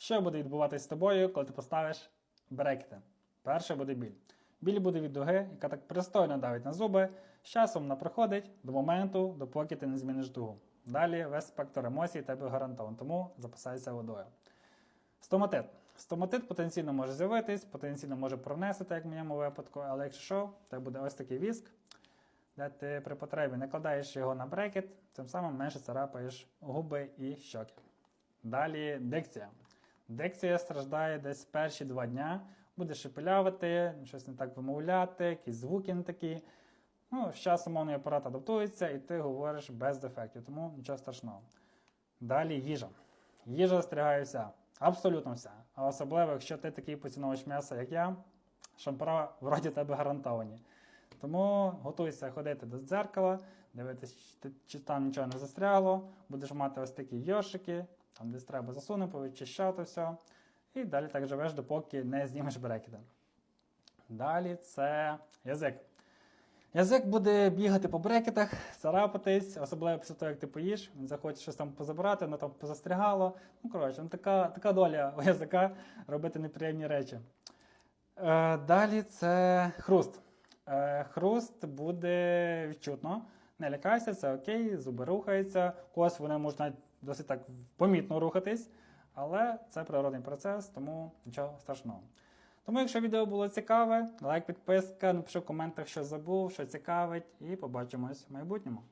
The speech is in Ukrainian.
Що буде відбуватися з тобою, коли ти поставиш брекети? Перше буде біль. Біль буде від дуги, яка так пристойно давить на зуби. З часом вона проходить до моменту, допоки ти не зміниш дугу. Далі весь спектр емоцій тебе гарантований, тому запасайся водою. Стоматит. Стоматит потенційно може з'явитись, потенційно може пронести, як в моєму випадку, але якщо що, тебе буде ось такий віск, де ти при потребі накладаєш його на брекет, тим самим менше царапаєш губи і щоки. Далі дикція. Дикція страждає десь перші два дня, буде шепелявити, щось не так вимовляти, якісь звуки не такі. Ну, з часом мовний апарат адаптується, і ти говориш без дефектів, тому нічого страшного. Далі їжа. Їжа застрягає вся, абсолютно вся. А особливо, якщо ти такий поціновувач м'яса, як я, шампура вроді тебе гарантовані. Тому готуйся ходити до дзеркала, дивитися, чи там нічого не застрягло, будеш мати ось такі йошики, там десь треба засунути, повичищати все. І далі так живеш, допоки не знімеш брекети. Далі це язик. Язик буде бігати по брекетах, царапатись, особливо після того, як ти поїш, він захоче щось там позабирати, воно там позастрягало. Ну, коротше, ну, така, така доля у язика робити неприємні речі. Е, далі це хруст. Е, хруст буде відчутно. Не лякайся, це окей, зуби рухаються. Когось вони можуть навіть досить так помітно рухатись, але це природний процес, тому нічого страшного. Тому, якщо відео було цікаве, лайк, підписка, напиши в коментах, що забув, що цікавить, і побачимось в майбутньому.